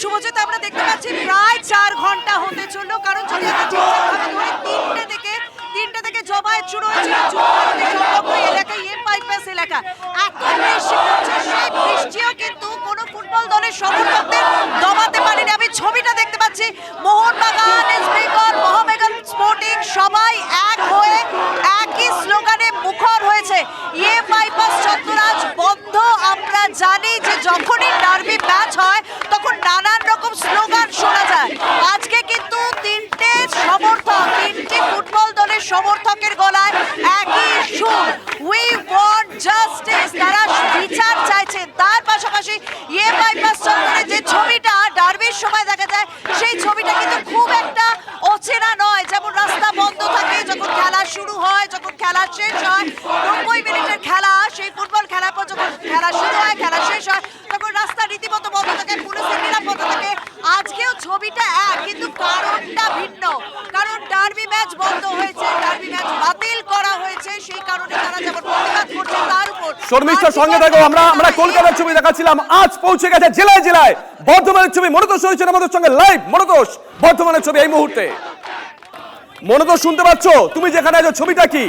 শুভজিৎ আমরা দেখতে পাচ্ছি প্রায় চার ঘণ্টা হতে চলল কারণ যদি আমরা ঠিকঠাকভাবে ধরি তিনটে থেকে তিনটে থেকে জমায়েত শুরু হয়েছিল যুবভারতী সংলগ্ন এলাকায় এম বাইপাস এলাকা এত বৃষ্টি পড়ছে সেই বৃষ্টিও কিন্তু কোনো ফুটবল দলের সমর্থকদের দমাতে পারেনি আমি ছবিটা দেখতে পাচ্ছি মোহনবাগান ইস্ট বেঙ্গল মোহামেডান স্পোর্টিং সবাই এক হয়ে একই স্লোগানে মুখর হয়েছে ইয়ে বাইপাস চত্বরাজ বন্ধ আমরা জানি যে যখনই ডার্বি ম্যাচ হয় তখন নানান রকম স্লোগান শোনা যায় আজকে কিন্তু তিনটে সমর্থক তিনটি ফুটবল দলের সমর্থকের গলায় একই সুর উই ওয়ান্ট জাস্টিস তারা বিচার চাইছেন তার পাশাপাশি ইয়ে বাইপাস চত্বরে যে ছবিটা ডার্বির সময় দেখা যায় সেই ছবিটা কিন্তু খুব একটা অচেনা নয় যেমন রাস্তা বন্ধ থাকে যখন খেলা শুরু হয় যখন খেলা শেষ হয় নব্বই মিনিটের খেলা সেই ফুটবল খেলার পর যখন খেলা শুরু হয় খেলা শেষ হয় তখন রাস্তা রীতিমতো বন্ধ থাকে পুলিশের নিরাপত্তা থাকে আজকেও ছবিটা এক কিন্তু কারণটা ভিন্ন কারণ ডার্বি ম্যাচ বন্ধ হয়েছে ডার্বি ম্যাচ বাতিল করা হয়েছে সেই কারণে তারা যেমন প্রতিবাদ করছে তার উপর শর্মিষ্ঠার সঙ্গে থাকো আমরা আমরা কলকাতার ছবি দেখাচ্ছিলাম। আজ পৌঁছে গেছে জেলায় জেলায়। বর্ধমানের ছবি মনতোষ হয়েছে আমাদের সঙ্গে লাইভ মনতোষ, বর্ধমানের ছবি এই মুহূর্তে। মনতোষ, শুনতে পাচ্ছ? তুমি যেখানে আছো, ছবিটা কি?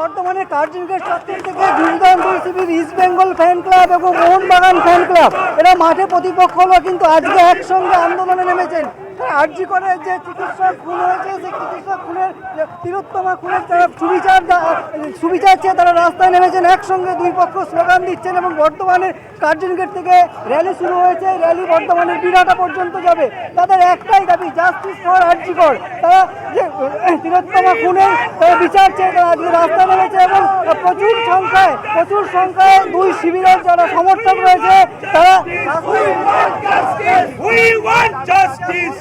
বর্তমানে চত্বর থেকে ইস্ট বেঙ্গল ফ্যান ক্লাব এবং মোহনবাগান ফ্যান ক্লাব এরা মাঠে প্রতিপক্ষ হলো, কিন্তু আজকে একসঙ্গে আন্দোলনে নেমেছেন। আরজি করে যে চিকিৎসক খুন হয়েছে সেই চিকিৎসক খুনের যে তিলোত্তমা খুনের তারা সুবিচার সুবিচার চেয়ে তারা রাস্তায় নেমেছেন একসঙ্গে দুই পক্ষ স্লোগান দিচ্ছেন এবং বর্তমানে কার্জনগেট থেকে র্যালি শুরু হয়েছে। র্যালি বর্তমানের বিরাটা পর্যন্ত যাবে। তাদের একটাই দাবি জাস্টিস ফর আরজি কর। তারা যে আহ, তিলোত্তমা খুনের তারা বিচার চেয়ে তারা আজকে রাস্তা নেমেছে এবং প্রচুর সংখ্যায় প্রচুর সংখ্যায় দুই শিবিরের যারা সমর্থক রয়েছে তারা We want justice.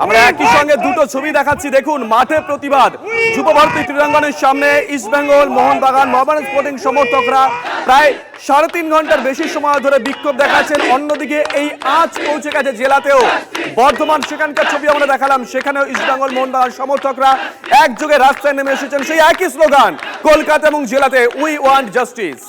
আমরা একই সঙ্গে দুটো ছবি দেখাচ্ছি। দেখুন, মাঠে প্রতিবাদ। যুব ভারতী ক্রীড়াঙ্গনের সামনে ইস্ট বেঙ্গল মোহনবাগান মোহামেডান স্পোর্টিং সমর্থকরা প্রায় সাড়ে তিন ঘণ্টার বেশি সময় ধরে বিক্ষোভ দেখাচ্ছেন। অন্যদিকে এই আজ পৌঁছে গেছে জেলাতেও। বর্ধমান, সেখানকার ছবি আমরা দেখালাম। সেখানেও ইস্ট বেঙ্গল মোহনবাগান সমর্থকরা একযোগে রাস্তায় নেমে এসেছেন। সেই একই স্লোগান, কলকাতা এবং জেলাতে উই ওয়ান্ট জাস্টিস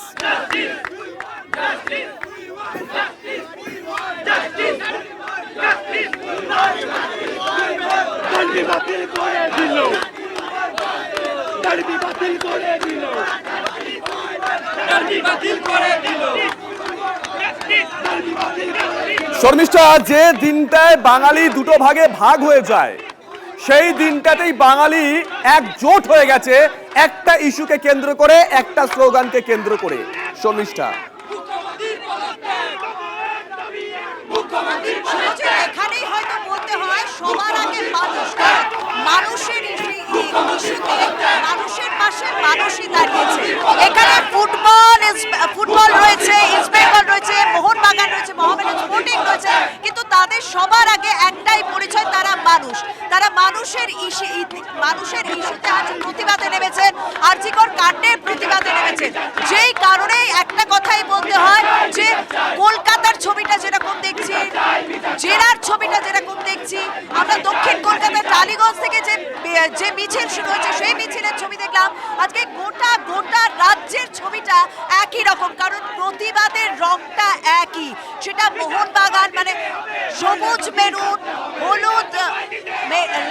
শর্মিষ্ঠা, যে দিনটায় বাঙালি দুটো ভাগে ভাগ হয়ে যায়, সেই দিনটাতেই বাঙালি একজোট হয়ে গেছে, একটা ইস্যুকে কেন্দ্র করে, একটা স্লোগানকে কেন্দ্র করে। শর্মিষ্ঠা শুনেছি, এখানেই হয়তো বলতে হয় সবার আগে মানুষ কারণ মানুষের ইস্যু- ই- ইস্যুতে মানুষের পাশে মানুষই দাঁড়িয়েছে এখানে ফুটবল ইস- রয়েছে ইস্ট বেঙ্গল রয়েছে, মোহনবাগান রয়েছে মোহামেডান স্পোর্টিং রয়েছে। কিন্তু তাদের সবার আগে একটাই পরিচয়, তারা মানুষ। তারা মানুষের ইস্যু মানুষের ইস্যুতে আজ প্রতিবাদে নেমেছেন আর্জিকর কাণ্ডের প্রতিবাদে নেমেছেন যেই কারণে একটা কথাই বলতে হয় যে, কলকাতার ছবিটা যেরকম দেখছি জেলার ছবিটা যেরকম দেখছি, আমরা দক্ষিণ কলকাতার, টালিগঞ্জ থেকে যে যে মিছিল শুরু হয়েছে, সেই মিছিলের ছবি দেখলাম। আজকে গোটা গোটা রাজ্যের ছবিটা একই রকম, কারণ প্রতিবাদের রংটা একই। সেটা মোহনবাগান মানে সবুজ, মেরুন, হলুদ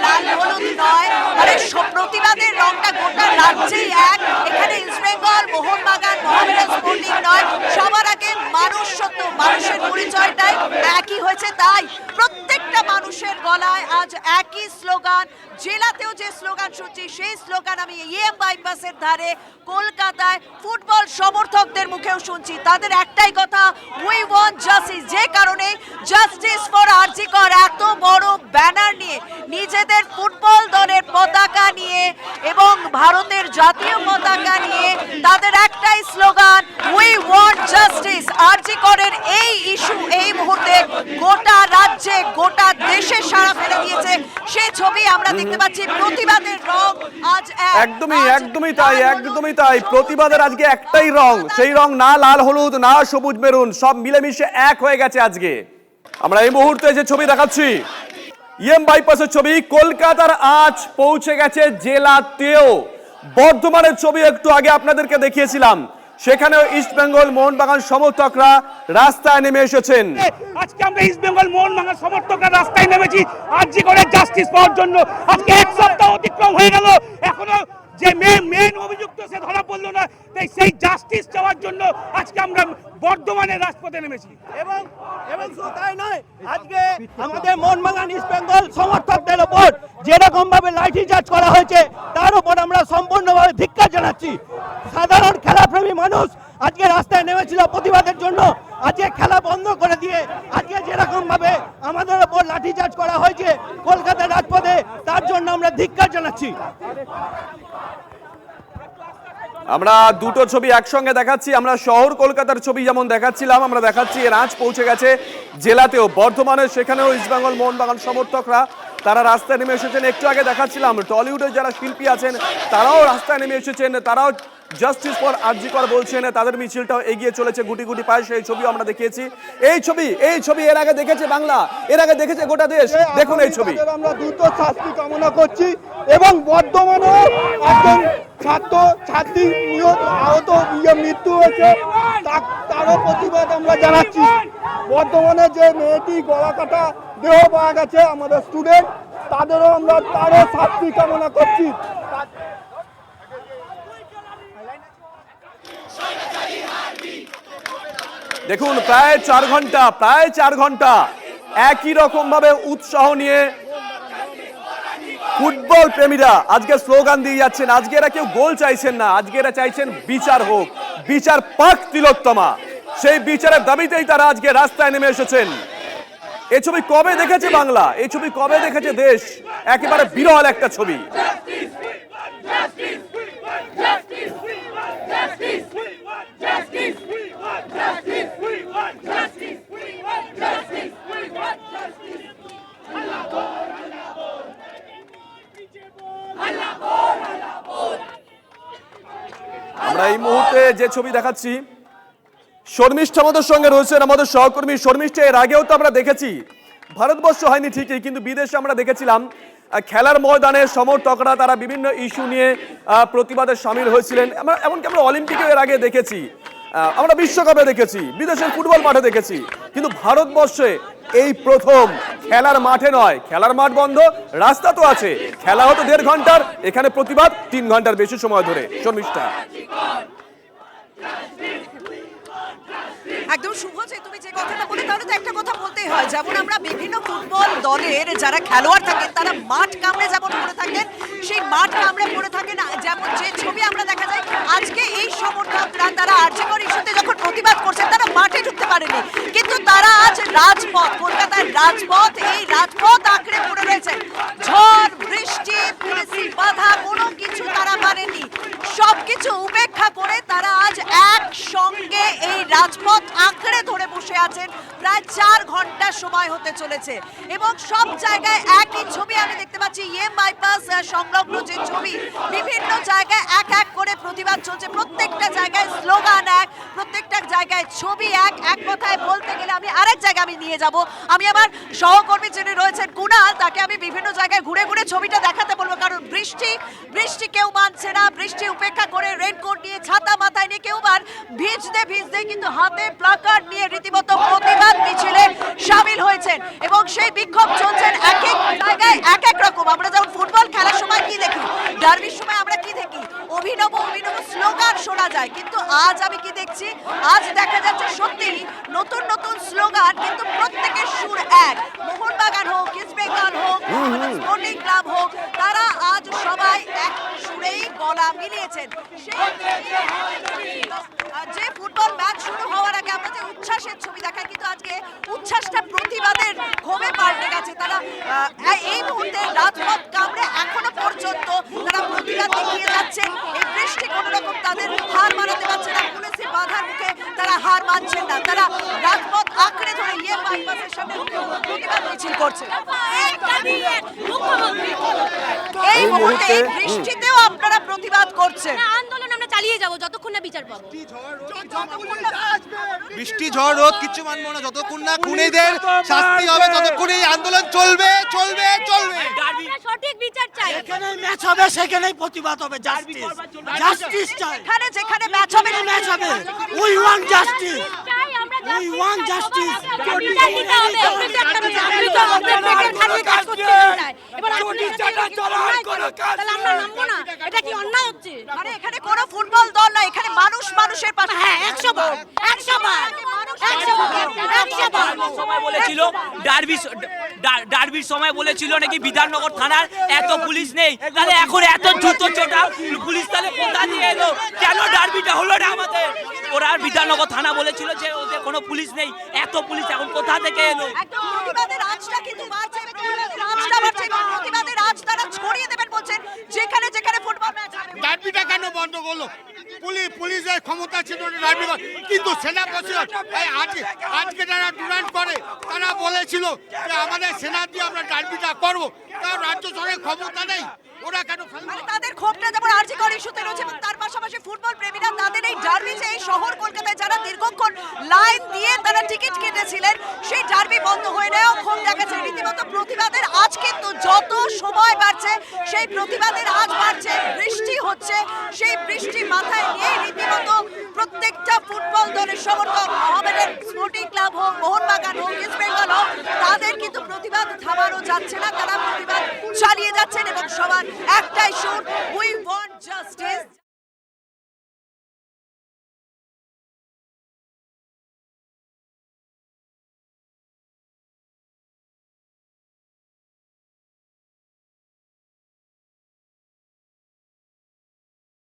লাল, হলুদ নয়। মানে প্রতিবাদের রংটা গোটা রাজ্যেই এক। এখানে ইস্ট বেঙ্গল, মোহনবাগান মোহামেডান স্পোর্টিং নয়। সবার আগে মানুষ সত্য, মানুষের পরিচয়টাই একই হয়েছে, তাই প্রত্যেকটা মানুষের গলায় আজ একই স্লোগান। জেলাতেও যে স্লোগান শুনছি, সেই স্লোগান আমি ইএম বাইপাসের ধারে, কলকাতায় ফুটবল সমর্থকদের মুখেও শুনছি। তাদের একটাই কথা উই ওয়ান্ট জাস্টিস যে কারণে জাস্টিস ফর আরজিকর এত বড় ব্যানার নিয়ে, নিজেদের ফুটবল দলের পতাকা নিয়ে এবং ভারতের জাতীয় পতাকা নিয়ে তাদের একটাই slogan we want justice RG করের এই ইস্যু এই মুহূর্তে গোটা রাজ্যে গোটা দেশে সাড়া ফেলে দিয়েছে। সেই ছবি আমরা দেখতে পাচ্ছি প্রতিবাদের রং আজ এক। একদমই একদমই তাই একদমই তাই। প্রতিবাদের আজকে একটাই রং সেই রং না লাল হলুদ না সবুজ মেরুন সব মিলেমিশে এক হয়ে গেছে আজকে। আমরা এই মুহূর্তে যে ছবি দেখাচ্ছি ইএম বাইপাসের ছবি কলকাতার আজ পৌঁছে গেছে জেলাতেও। বর্ধমানের ছবি একটু আগে আপনাদেরকে দেখিয়েছিলাম। সেখানেও ইস্ট বেঙ্গল মোহনবাগান সমর্থকরা রাস্তায় নেমে এসেছেন। আজকে আমরা ইস্ট বেঙ্গল মোহনবাগান সমর্থকরা রাস্তায় নেমেছি। আরজি করে জাস্টিস পাওয়ার জন্য আজকে এক সপ্তাহ অতিক্রম হয়ে গেল। এখনও যে মেন মেন অভিযুক্ত সে ধরা পড়ল না। তাই সেই জাস্টিস চাওয়ার জন্য আজকে আমরা বর্ধমানের রাজপথে নেমেছি। এবং এবং শুধু তাই নয় আজকে আমাদের মোহনবাগান ইস্ট বেঙ্গল সমর্থকদের ওপর যেরকম ভাবে লাঠি চার্জ করা হয়েছে, তার উপর আমরা সম্পূর্ণভাবে ধিক্কার জানাচ্ছি। সাধারণ খেলাপ্রেমী মানুষ আজকে রাস্তায় নেমেছিল প্রতিবাদের জন্য। আজকে খেলা বন্ধ করে দিয়ে আজকে যেরকম ভাবে আমাদের লাঠি চার্জ করা হয়েছে কলকাতার রাজপথে, তার জন্য আমরা ধিক্কার জানাচ্ছি। আমরা দুটো ছবি একসঙ্গে দেখাচ্ছি। আমরা শহর কলকাতার ছবি যেমন দেখাচ্ছিলাম, আমরা দেখাচ্ছি এর আঁচ পৌঁছে গেছে জেলাতেও। বর্ধমানে সেখানেও ইস্টবেঙ্গল মোহনবাগান সমর্থকরা তারা রাস্তায় নেমে এসেছেন। একটু আগে দেখাচ্ছিলাম, টলিউডের যারা শিল্পী আছেন, তারাও রাস্তায় নেমে এসেছেন। তারাও জাস্টিস ফর আরজিকর বলছেন তাদের মিছিলটাও এগিয়ে চলেছে গুটি গুটি পায়ে সেই ছবিও আমরা দেখিয়েছি। এই ছবি এই ছবি এর আগে দেখেছে বাংলা এর আগে দেখেছে গোটা দেশ। দেখুন এই ছবি। আমরা দ্রুত শাস্তি কামনা করছি এবং বর্ধমানে একজন ছাত্র ছাত্রী নিহত আহত মৃত্যু হয়েছে তারও প্রতিবাদ আমরা জানাচ্ছি। বর্ধমানে যে মেয়েটি গলা কাটা দেহ পাওয়া গেছে আমাদের স্টুডেন্ট তাদেরও আমরা তারও শাস্তি কামনা করছি। দেখুন, প্রায় চার ঘণ্টা, প্রায় চার ঘণ্টা একই রকম ভাবে উৎসাহ নিয়ে ফুটবল প্রেমীরা আজকে স্লোগান দিয়ে যাচ্ছেন। আজকে এরা কেউ গোল চাইছেন না, আজকে এরা চাইছেন বিচার হোক, বিচার পাক তিলোত্তমা। সেই বিচারের দাবিতেই তারা আজকে রাস্তায় নেমে এসেছেন। এই ছবি কবে দেখেছে বাংলা? এই ছবি কবে দেখেছে দেশ? একেবারে বিরল একটা ছবি। আমরা এই মুহূর্তে যে ছবি দেখাচ্ছি, শর্মিষ্ঠ আমাদের সঙ্গে রয়েছেন আমাদের সহকর্মী শর্মিষ্ঠ। এর আগেও তো আমরা দেখেছি, ভারতবর্ষ হয়নি ঠিকই, কিন্তু বিদেশে আমরা দেখেছিলাম খেলার ময়দানে সমর্থকরা তারা বিভিন্ন ইস্যু নিয়ে প্রতিবাদে সামিল হয়েছিলেন। এমনকি আমরা অলিম্পিকেও এর আগে দেখেছি আমরা বিশ্বকাপে দেখেছি, বিদেশের ফুটবল মাঠে দেখেছি, কিন্তু ভারতবর্ষে এই প্রথম খেলার মাঠে নয়। খেলার মাঠ বন্ধ, রাস্তা তো আছে। খেলা হতো দেড় ঘণ্টার, এখানে প্রতিবাদ তিন ঘণ্টার বেশি সময় ধরে। শর্মিষ্ঠা। একদম শুভ যে তুমি যে কথাটা বলে, তাহলে তো একটা কথা বলতেই হয়। যেমন আমরা বিভিন্ন ফুটবল দলের যারা খেলোয়াড় থাকেন, তারা মাঠ কামড়ে যেমন পড়ে থাকেন, সেই মাঠ কামড়ে পড়ে থাকেন, যেমন যে ছবি আমরা দেখা যায়, আজকে এই সমর্থকরা তারা আর্যকর ইস্যুতে যখন প্রতিবাদ করছেন তারা মাঠে ঢুকতে পারেনি কিন্তু তারা আজ রাজপথ, কলকাতার রাজপথ, এই রাজপথ আঁকড়ে পড়ে রয়েছে। ঝড়, বৃষ্টি, পুলিশি বাধা, কোনো কিছু তারা মানেনি। সবকিছু উপেক্ষা করে তারা আজ একসঙ্গে এই রাজপথ আঁকড়ে ধরে বসে আছেন। প্রায় চার ঘণ্টা সময় হতে চলেছে এবং সব জায়গায় একই ছবি আমি দেখতে পাচ্ছি ইয়ে বাইপাস সংলগ্ন যে ছবি, বিভিন্ন জায়গায় এক এক করে প্রতিবাদ চলছে। প্রত্যেকটা জায়গায় স্লোগান এক, প্রত্যেকটা জায়গায় ছবি এক। এক কথায় বলতে গেলে আমি আরেক জায়গায় আমি নিয়ে যাব। আমি আমার সহকর্মী যিনি রয়েছেন কুণাল তাকে আমি বিভিন্ন জায়গায় ঘুরে ঘুরে ছবিটা দেখাতে বলব। কারণ বৃষ্টি বৃষ্টি কেউ মানছে না। বৃষ্টি উপেক্ষা করে রেনকোট নিয়ে ছাতা আবার ভিজতে ভিজতে কিন্তু হাতে প্লাকার্ড নিয়ে রীতিমতো প্রতিবাদ মিছিলে সামিল হয়েছেন। এবং সেই বিক্ষোভ চলছেন এক এক জায়গায়, এক এক রকম। আমরা যেমন ফুটবল খেলার সময় কি দেখি? ডার্বির সময় আমরা কি দেখি? অভিনব অভিনব স্লোগান শোনা যায়। কিন্তু আজ আমি কি দেখছি? আজ দেখা যাচ্ছে সত্যি নতুন নতুন স্লোগান, কিন্তু প্রত্যেকের সুর এক। মোহনবাগান হোক ইস্ট হোক স্পোর্টিং ক্লাব হোক, তারা আজ সবাই এক সুরেই গলা মিলিয়েছেন। সেই ফুটবল ম্যাচ শুরু হওয়ার আগে আমরা যে উচ্ছ্বাসের ছবি দেখাই, কিন্তু আজকে উচ্ছ্বাসটা প্রতিবাদের ক্ষোভে পাল্টে গেছে। তারা এই মুহূর্তে রাজপথ কামড়ে এখনও পর্যন্ত তারা প্রতিবাদ দেখিয়ে যাচ্ছে। এই বৃষ্টি কোনো রকম তাদের হার মানাতে পারছে না। পুলিশের বাধার মুখে তারা হার মানছে না। তারা রাজপথ আঁকড়ে ধরে ইয়ে বাইপাসের সামনে প্রতিবাদ মিছিল করছে। এই মুহূর্তে বৃষ্টিতেও আপনারা প্রতিবাদ করছেন। চালিয়ে যাব যতক্ষণ না বিচার পাবো। বৃষ্টি ঝড় রোদ কিছু মানবো না। যতক্ষণ না খুনিদের শাস্তি হবে ততক্ষণ এই আন্দোলন চলবে চলবে চলবে। আমরা সঠিক বিচার চাই। এখানে ম্যাচ হবে সেখানেই প্রতিবাদ হবে জাস্টিস জাস্টিস চাই। এখানে যেখানে ম্যাচ হবে ম্যাচ হবে। উই ওয়ান্ট জাস্টিস কাজ করতে চাই। এবার আমরা নামবো না। এটা কি অন্যায় হচ্ছে? মানে এখানে কোনো ফুটবল দল না এখানে মানুষ মানুষের পাশে হ্যাঁ একশো বার। একশো বার। একশো বার। একশো বার। সময় বলেছিল ডার্বি ডার্বির সময় বলেছিল নাকি বিধাননগর থানার এত পুলিশ নেই। তাহলে এখন এত দ্রুত চোটা পুলিশ তাহলে কোথা দিয়ে এলো? কেন ডার্বিটা হলো না আমাদের? ওরা বিধাননগর থানা বলেছিল যে ওদের কোনো পুলিশ নেই। এত পুলিশ এখন কোথা থেকে এলো? যেখানে যেখানে ফুটবল ম্যাচ হবে। ডার্বিটা কেন বন্ধ করল? পুলিশ পুলিশের ক্ষমতা ছিল না কিন্তু সেনা প্রশাসন আজকে যারা ডুরান্ট করে, তারা বলেছিল যে আমাদের সেনা দিয়ে আমরা ডার্বিটা করব। তার রাজ্য সরকারের ক্ষমতা নেই। ওরা কেন তাদের ক্ষোভটা যেমন আর্জি করে ইস্যুতে রয়েছে তার পাশাপাশি ফুটবল প্রেমীরা তাদের এই ডার্বি এই শহর কলকাতায় লাইন দিয়ে তারা টিকিট কেটেছিলেন। সেই ডার্বি বন্ধ হয়ে নেওয়া ক্ষোভ দেখাচ্ছে। রীতিমতো প্রতিবাদের আজ কিন্তু যত সময় বাড়ছে, সেই প্রতিবাদের আজ বাড়ছে। বৃষ্টি হচ্ছে। সেই বৃষ্টি মাথায় নিয়ে রীতিমতো প্রত্যেকটা ফুটবল দলের সমর্থক মোহামেডান স্পোর্টিং ক্লাব হোক, মোহনবাগান হোক ইস্ট বেঙ্গল হোক, তাদের কিন্তু প্রতিবাদ থামানো যাচ্ছে না। তারা প্রতিবাদ চালিয়ে যাচ্ছেন এবং সবার একটাই সুর উই ওয়ান্ট জাস্টিস